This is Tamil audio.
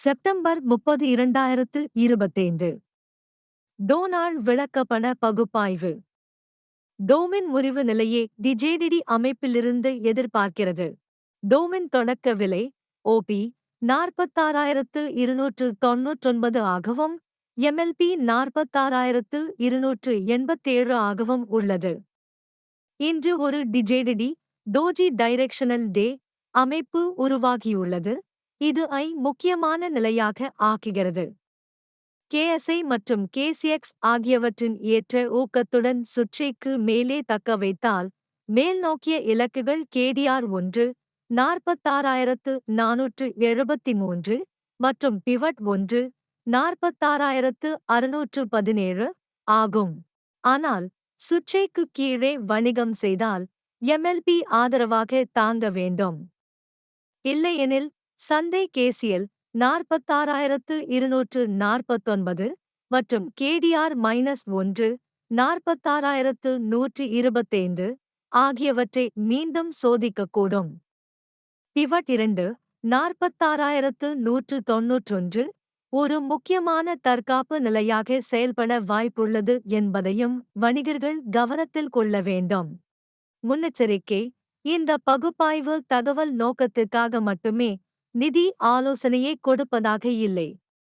செப்டம்பர் முப்பது இரண்டாயிரத்து இருபத்தைந்து. டோனால்ட் விளக்கப்பட பகுப்பாய்வு. டோமின் முறிவு நிலையே டிஜேடிடி அமைப்பிலிருந்து எதிர்பார்க்கிறது. டோமின் தொடக்க விலை ஓபி நாற்பத்தாறாயிரத்து இருநூற்று தொன்னூற்றொன்பது ஆகவும் எம்எல்பி நாற்பத்தாறாயிரத்து இருநூற்று எண்பத்தேழு ஆகவும் உள்ளது. இன்று ஒரு டிஜேடிடி டோஜி டைரெக்ஷனல் டே அமைப்பு உருவாகியுள்ளது. இது ஐ முக்கியமான நிலையாக ஆக்குகிறது. கேஎஸ்ஐ மற்றும் கேசிஎக்ஸ் ஆகியவற்றின் ஏற்ற ஊக்கத்துடன் சுற்றிக்கு மேலே தக்க வைத்தால் மேல்நோக்கிய இலக்குகள் கேடிஆர் ஒன்று நாற்பத்தாறாயிரத்து நானூற்று எழுபத்தி மூன்று மற்றும் பிவட் ஒன்று நாற்பத்தாறாயிரத்து அறுநூற்று பதினேழு ஆகும். ஆனால் சுற்றைக்கு கீழே வணிகம் செய்தால் எம்எல்பி ஆதரவாக தாங்க வேண்டும். இல்லையெனில் சந்தை கேசியல் நாற்பத்தாறாயிரத்து இருநூற்று நாற்பத்தொன்பது மற்றும் கேடிஆர் மைனஸ் ஒன்று நாற்பத்தாறாயிரத்து நூற்றி இருபத்தைந்து ஆகியவற்றை மீண்டும் சோதிக்கக்கூடும். பிவட் இரண்டு நாற்பத்தாறாயிரத்து நூற்று தொன்னூற்றொன்று ஒரு முக்கியமான தற்காப்பு நிலையாக செயல்பட வாய்ப்புள்ளது என்பதையும் வணிகர்கள் கவனத்தில் கொள்ள வேண்டும். முன்னெச்சரிக்கை இந்த பகுப்பாய்வு தகவல் நோக்கத்திற்காக மட்டுமே நிதி ஆலோசனையை கொடுப்பதாக இல்லை.